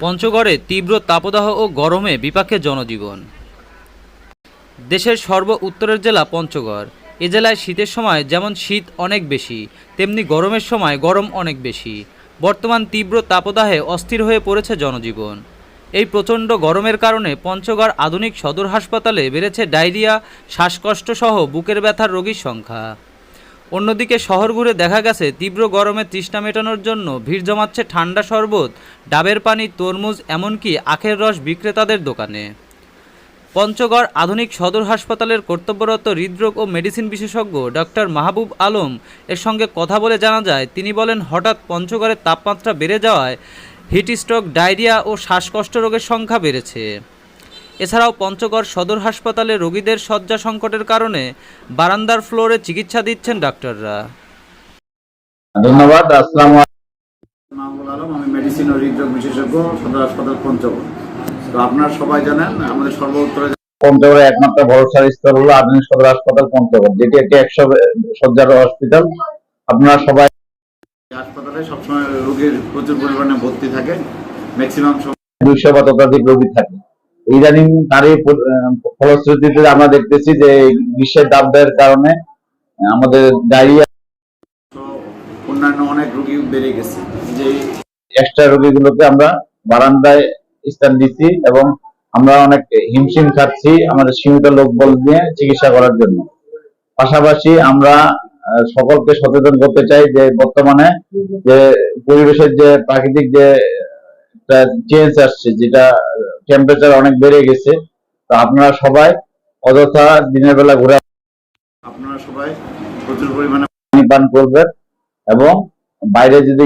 পঞ্চগড়ে তীব্র তাপদাহ ও গরমে বিপাকে জনজীবন। দেশের সর্ব উত্তরের জেলা পঞ্চগড়। এ জেলায় শীতের সময় যেমন শীত অনেক বেশি, তেমনি গরমের সময় গরম অনেক বেশি। বর্তমান তীব্র তাপদাহে অস্থির হয়ে পড়েছে জনজীবন। এই প্রচণ্ড গরমের কারণে পঞ্চগড় আধুনিক সদর হাসপাতালে বেড়েছে ডায়রিয়া, শ্বাসকষ্ট সহ বুকের ব্যথার রোগীর সংখ্যা। অন্যদিকে শহর ঘুরে দেখা গেছে তীব্র গরমে তৃষ্ণা মেটানোর জন্য ভিড় জমাচ্ছে ঠান্ডা শরবত, ডাবের পানি, তরমুজ, এমনকি আখের রস বিক্রেতাদের দোকানে। পঞ্চগড় আধুনিক সদর হাসপাতালের কর্তব্যরত হৃদরোগ ও মেডিসিন বিশেষজ্ঞ ডক্টর মাহবুব আলম এর সঙ্গে কথা বলে জানা যায়, তিনি বলেন, হঠাৎ পঞ্চগড়ের তাপমাত্রা বেড়ে যাওয়ায় হিট স্ট্রোক ডায়রিয়া ও শ্বাসকষ্ট রোগের সংখ্যা বেড়েছে। এছাড়াও পঞ্চগড় সদর হাসপাতালে রোগীদের শয্যা সংকটের কারণে বারান্দার ফ্লোরে চিকিৎসা দিচ্ছেন ডাক্তাররা। ধন্যবাদ, আসসালাম আমি মেডিসিন ও হৃদরোগ বিশেষজ্ঞ, সদর হাসপাতাল পঞ্চগড়। তো আপনারা সবাই জানেন, আমাদের সর্বোত্তরে পঞ্চগড়ের একমাত্র ভরসার স্তর হলো আধুনিক সদর হাসপাতাল পঞ্চগড়, যেটি একটি একশো সজ্জার হসপিটাল। আপনারা সবাই হাসপাতালে সবসময় রোগীর প্রচুর পরিমাণে ভর্তি থাকে ম্যাক্সিমাম সময় দুইশো বা ততোধিক রোগী থাকে ইদানিং তারই ফলশ্রুতিতে আমরা দেখতেছি যে গ্রীষ্মের দাবদাহের কারণে আমাদের ডায়রিয়া অন্যান্য অনেক রোগী বেড়ে গেছে। যে এক্সট্রা রোগীগুলোকে আমরা বারান্দায় স্থান দিচ্ছি এবং আমরা অনেক হিমশিম খাচ্ছি আমাদের সীমিত লোকবল নিয়ে চিকিৎসা করার জন্য। পাশাপাশি আমরা সকলকে সচেতন করতে চাই যে বর্তমানে যে পরিবেশের যে প্রাকৃতিক যে চেঞ্জ আসছে যেটা টেম্পারেচার অনেক বেড়ে গেছে। তো আপনারা সবাই অযথা দিনের বেলা ঘুরে আপনারা সবাই প্রচুর পরিমাণে পানি পান করবেন এবং বাইরে যদি